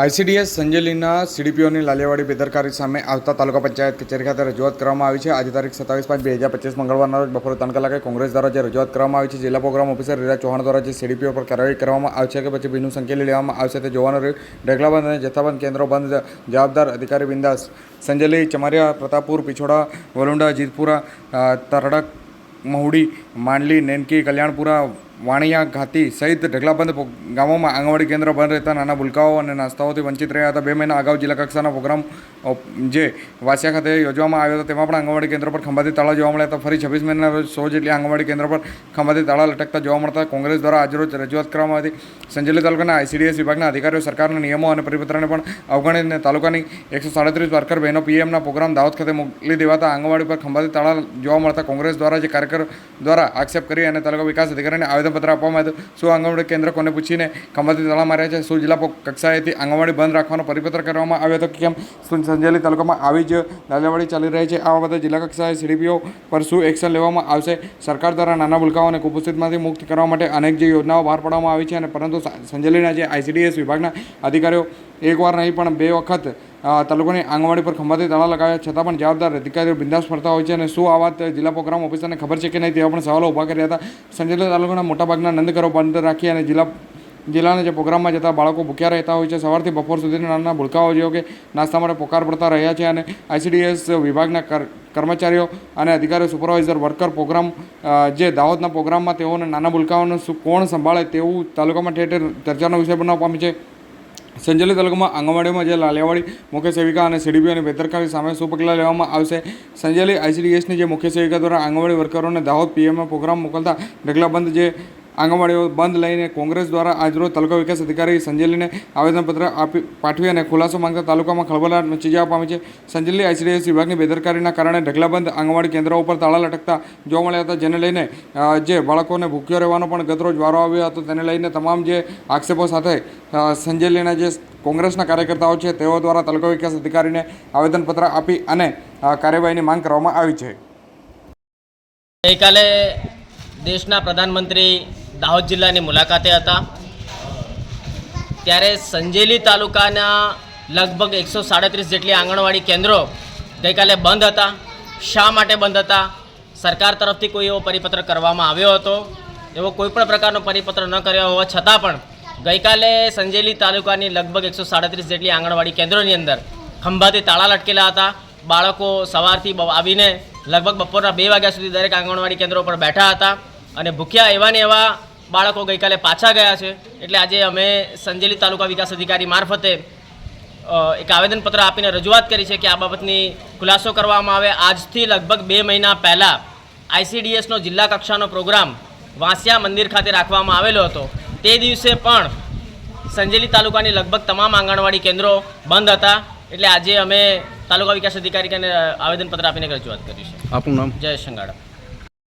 ICDS સંજેલીના સીડીપીઓની Laliyawadi બેદરકારી સામે આવતા તાલુકા પંચાયત કચેરી ખાતે રજૂઆત કરવામાં આવી છે. આજે તારીખ સત્તાવીસ પાંચ બે હજાર પચીસ મંગળવારના રોજ બપોરે ત્રણ કલાકે કોંગ્રેસ દ્વારા જે રજૂઆત કરવામાં આવી છે, જિલ્લા પ્રોગ્રામ ઓફિસર રીરા ચૌહાણ દ્વારા જે સીડીપીઓ પર કાર્યવાહી કરવામાં આવશે કે પછી ભીનું સંકેલી લેવામાં આવશે તે જોવાનું રહ્યું. ઢેકલાબંધ અને જથ્થાબંધ કેન્દ્રો બંધ, જવાબદાર અધિકારી બિંદાસ. સંજેલી, ચમારિયા, પ્રતાપપુર, પિછોડા, વલુંડા, જીતપુરા તરડક, મહુડી, માંડલી, નેનકી, કલ્યાણપુરા વાણિયા ઘાતી સહિત ઢગલાબંધ ગામોમાં આંગણવાડી કેન્દ્ર બંધ રહેતા નાના ભૂલકાઓ અને નાસ્તાઓથી વંચિત રહ્યા હતા. બે મહિના અગાઉ જિલ્લા કક્ષાના પ્રોગ્રામ જે વાસિયા ખાતે યોજવામાં આવ્યો હતો, તેમાં પણ આંગણવાડી કેન્દ્ર પર ખંભાતી તાળા જોવા મળ્યા હતા. ફરી છવ્વીસ મહિના સો જેટલી આંગણવાડી કેન્દ્ર પર ખંભાતી તાળા લટકતા જોવા મળતા કોંગ્રેસ દ્વારા આજરોજ રજૂઆત કરવામાં હતી. સંજેલી તાલુકાના આઈસીડીએસ વિભાગના અધિકારીઓ સરકારના નિયમો અને પરિપત્રને પણ અવગણીને તાલુકાની એકસો સાડત્રીસ વર્કર બહેનો પીએમના પ્રોગ્રામ દાવત ખાતે મોકલી દેવાતા આંગણવાડી પર ખંભાતી તાળા જોવા મળતા કોંગ્રેસ દ્વારા જે કાર્યકર દ્વારા આક્ષેપ કરી અને તાલુકા વિકાસ અધિકારીને આવેદનપત્ર આપવામાં આવ્યું શું આંગણવાડી કેન્દ્ર કોને પૂછીને ખંભાતી તાળા માર્યા છે? શું જિલ્લા કક્ષાએથી આંગણવાડી બંધ રાખવાનો પરિપત્ર કરવામાં આવ્યો હતો? કેમ? શું સંજેલી તાલુકામાં આવી જ દાદાવાડી ચાલી રહી છે. આ બાબતે જિલ્લા કક્ષાએ સીડીપીઓ પર શું એક્શન લેવામાં આવશે? સરકાર દ્વારા નાના ભૂલકાઓને કુપોષિતમાંથી મુક્ત કરવા માટે અનેક જે યોજનાઓ બહાર પાડવામાં આવી છે અને પરંતુ સંજેલીના જે આઈસીડીએસ વિભાગના અધિકારીઓ એકવાર નહીં, પણ બે વખત તાલુકાની આંગણવાડી પર ખંભાતી તાળા લગાવ્યા. છતાં પણ જવાબદાર અધિકારીઓ બિંદાસ ફરતા હોય છે અને શું આ વાત જિલ્લા પ્રોગ્રામ ઓફિસરને ખબર છે કે નહીં તેવા પણ સવાલો ઊભા કર્યા હતા. સંજેલી તાલુકાના મોટાભાગના નંદઘરો બંધ રાખી અને જિલ્લા જિલ્લાના જે પ્રોગ્રામમાં જતા બાળકો ભૂખ્યા રહેતા હોય છે, સવારથી બપોર સુધીના નાના ભૂલકાઓ જેઓ કે નાસ્તા માટે પોકાર પડતા રહ્યા છે અને આઈસીડીએસ વિભાગના કર્મચારીઓ અને અધિકારીઓ, સુપરવાઇઝર, વર્કર પ્રોગ્રામ જે દાહોદના પ્રોગ્રામમાં તેઓને નાના ભૂલકાઓને કોણ સંભાળે તેવું તાલુકામાં ઠેર ઠેર ચર્ચાનો વિષય બનાવવા પામી છે. સંજેલી તાલુકામાં આંગણવાડીમાં જે લાલિયાવાડી મુખ્ય સેવિકા અને સીડીપીઓની બેદરકારી સામે શું પગલાં લેવામાં આવશે. સંજેલી આઈસીડીએસની જે મુખ્ય સેવિકા દ્વારા આંગણવાડી વર્કરોને દાહોદ પીએમએ પ્રોગ્રામ મોકલતા ઢગલાબંધ જે આંગણવાડીઓ બંધ લઈને કોંગ્રેસ દ્વારા આજરોજ તાલુકા વિકાસ અધિકારી સંજેલીને આવેદનપત્ર આપી પાઠવી અને ખુલાસો માંગતા તાલુકામાં ખળબળાટ મચી જવા પામી છે. સંજેલી આઈસીડીએસ વિભાગની બેદરકારીના કારણે ઢગલાબંધ આંગણવાડી કેન્દ્રો ઉપર તાળા લટકતા જોવા મળ્યા હતા, જેને લઈને જે બાળકોને ભૂખ્યો રહેવાનો પણ ગતરોજ વારો આવ્યો હતો, તેને લઈને તમામ જે આક્ષેપો સાથે સંજેલીના જે કોંગ્રેસના કાર્યકર્તાઓ છે, તેઓ દ્વારા તાલુકા વિકાસ અધિકારીને આવેદનપત્ર આપી અને કાર્યવાહીની માંગ કરવામાં આવી છે. ગઈકાલે દેશના પ્રધાનમંત્રી દાહોદ જિલ્લાની મુલાકાતે હતા. ત્યારે સંજેલી તાલુકાના લગભગ એકસો સાડત્રીસ જેટલી આંગણવાડી કેન્દ્રો ગઈકાલે બંધ હતા. શા માટે બંધ હતા? સરકાર તરફથી કોઈ એવો પરિપત્ર કરવામાં આવ્યો હતો? એવો કોઈ પણ પ્રકારનો પરિપત્ર ન કર્યો હોવા છતાં પણ ગઈકાલે સંજેલી તાલુકાની લગભગ એકસો સાડત્રીસ જેટલી આંગણવાડી કેન્દ્રોની અંદર ખંભાથી તાળા લટકેલા હતા. બાળકો સવારથી આવીને લગભગ બપોરના બે વાગ્યા સુધી દરેક આંગણવાડી કેન્દ્રો પર બેઠા હતા. અને ભૂખ્યા એવા ને એવા બાળકો ગઈકાલે પાછા ગયા છે. એટલે આજે અમે સંજેલી તાલુકા વિકાસ અધિકારી મારફતે એક આવેદનપત્ર આપીને રજૂઆત કરી છે કે આ બાબતની ખુલાસો કરવામાં આવે. આજથી લગભગ બે મહિના પહેલાં આઈસીડીએસનો જિલ્લા કક્ષાનો પ્રોગ્રામ વાંસિયા મંદિર ખાતે રાખવામાં આવેલો હતો. તે દિવસે પણ સંજેલી તાલુકાની લગભગ તમામ આંગણવાડી કેન્દ્રો બંધ હતા. એટલે આજે અમે તાલુકા વિકાસ અધિકારીને આવેદનપત્ર આપીને રજૂઆત કરી છે. આપનું નામ? જય સંગાડા